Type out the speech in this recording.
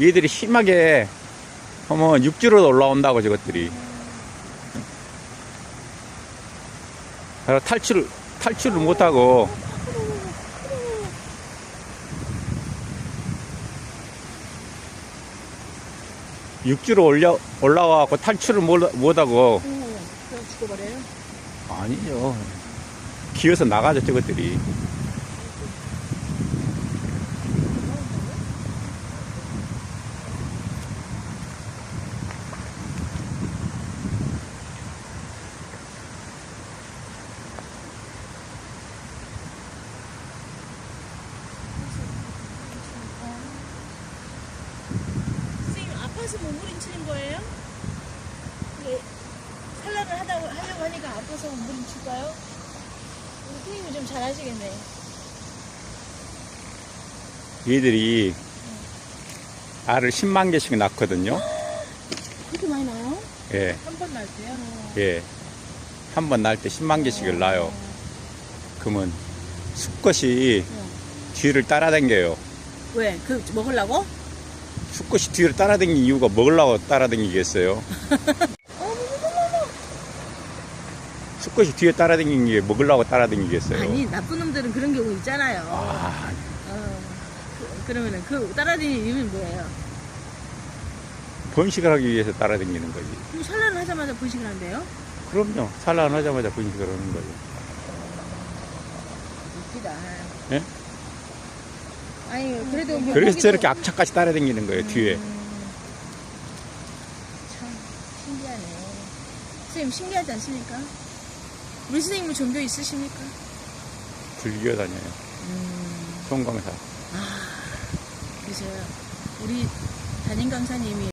얘들이 심하게 하면 육지로 올라온다고 저것들이. 그래서 탈출 탈출을 못하고 육지로 올려 올라와갖고 탈출을 못- 못하고 죽어버려요? 아니죠. 기어서 나가죠 저것들이. 아파서 몸부림치는 거예요? 네. 산란을 하다고, 하려고 하니까 아파서 몸부림칠까요? 선생님이 좀 잘하시겠네. 얘들이 알을 10만 개씩 낳거든요. 그렇게 많이 나요? 예, 한번날 때요? 예. 한 번 낳을 때 10만 개씩을 낳아요. 그러면 수컷이 뒤를 따라다녀요. 왜? 그 먹으려고? 수컷이 뒤를 따라다니는 이유가 먹으려고 따라다니겠어요. 수컷이 뒤에 따라다니는 게 먹으려고 따라다니겠어요. 아니 나쁜 놈들은 그런 경우 있잖아요. 아, 어. 그, 그러면은 그 따라다니는 이유는 뭐예요? 번식을 하기 위해서 따라다니는 거지. 그럼 산란을 하자마자 분식을 한대요? 그럼요. 산란하자마자 번식을 하는 거죠. 웃기다. 예? 아니 그래도 뭐 그래서 저렇게 악착같이 따라다니는 거예요, 뒤에. 음, 참 신기하네. 선생님 신기하지 않습니까? 우리 선생님은 종교 있으십니까? 불교 다녀요. 음, 송광사. 그래서 우리 담임 강사님이